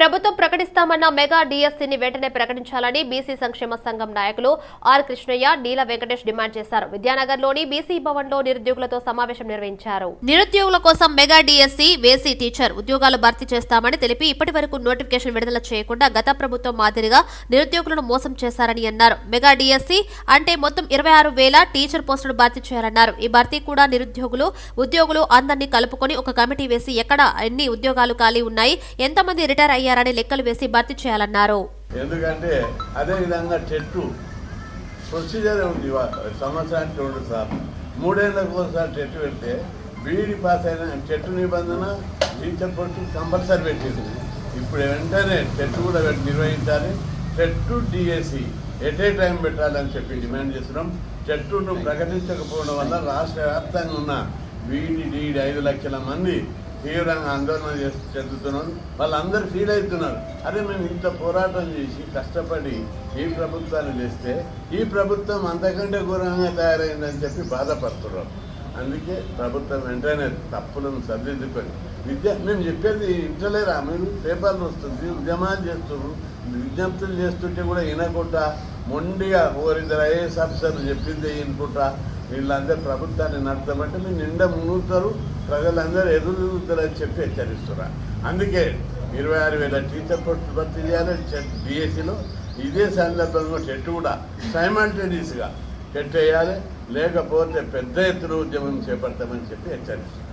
ప్రభుత్వం ప్రకటిస్తామన్న మెగా డిఎస్సీని వెంటనే ప్రకటించాలని బీసీ సంక్షేమ సంఘం నాయకులు ఆర్ కృష్ణయ్య నీల వెంకటేష్ డిమాండ్ చేశారు. విద్యానగర్లోని బీసీ భవన్లో నిరుద్యోగులతో సమావేశం నిర్వహించారు. నిరుద్యోగుల కోసం మెగా డిఎస్సీ వేసీ టీచర్ ఉద్యోగాలు భర్తీ చేస్తామని తెలిపి ఇప్పటి వరకు నోటిఫికేషన్ విడుదల చేయకుండా గత ప్రభుత్వం మాదిరిగా నిరుద్యోగులను మోసం చేశారని అన్నారు. మెగా డిఎస్సీ అంటే మొత్తం ఇరవై ఆరు వేల టీచర్ పోస్టులు భర్తీ చేయాలన్నారు. ఈ భర్తీ కూడా నిరుద్యోగులు ఉద్యోగులు అందరినీ కలుపుకొని ఒక కమిటీ వేసి ఎక్కడ ఎన్ని ఉద్యోగాలు ఖాళీ ఉన్నాయి ఎంతమంది రిటైర్ అయ్యారు అయ్యారని లెక్కలు వేసి భర్తీ చేయాలన్నారు. ఎందుకంటే అదే విధంగా టెట్టు ప్రొసీజర్ ఉంది సంవత్సరానికి రెండు సార్లు. మూడేళ్ళకు ఒకసారి టెట్ పెడితే బీఈడి పాస్ అయిన టెట్టు నిబంధన టీచర్ పోస్టు కంపల్సరీ పెట్టింది. ఇప్పుడు వెంటనే టెట్ కూడా నిర్వహించాలి. TET DSC at a time పెట్టాలని చెప్పి డిమాండ్ చేస్తున్నాం. టెట్టును ప్రకటించకపోవడం వల్ల రాష్ట్ర వ్యాప్తంగా ఉన్న బీఈడి డిఈడి ఐదు లక్షల మంది తీవ్రంగా ఆందోళన చెందుతున్నాం. వాళ్ళందరూ ఫీల్ అవుతున్నారు. అరే మేము ఇంత పోరాటం చేసి కష్టపడి ఈ ప్రభుత్వాన్ని చేస్తే ఈ ప్రభుత్వం అంతకంటే ఘోరంగా తయారైందని చెప్పి బాధపడుతున్నారు. అందుకే ప్రభుత్వం వెంటనే తప్పులను సరిదిద్దుకొని విద్య మేము చెప్పేది ఇంటలేరా మీరు పేపర్లు వస్తుంది ఉద్యమాలు చేస్తున్నారు విజ్ఞప్తులు చేస్తుంటే కూడా వినకుండా మొండిగా ఓరిద్దరు ఐఏఎస్ ఆఫీసర్లు చెప్పిందే వినుకుంటా వీళ్ళందరూ ప్రభుత్వాన్ని నడతామంటే మీరు నిండా మునుగుతారు ప్రజలందరూ ఎదురు తిరుగుతారని చెప్పి హెచ్చరిస్తున్నారు అందుకే ఇరవై ఆరు వేల టీచర్ పోస్టులు భర్తీ చేయాలని బీఎస్సీలో ఇదే సందర్భంలో టెట్ కూడా సైమాల్టేనియస్గా టెట్ వేయాలి లేకపోతే పెద్ద ఎత్తున ఉద్యమం చేపడతామని చెప్పి హెచ్చరిస్తున్నారు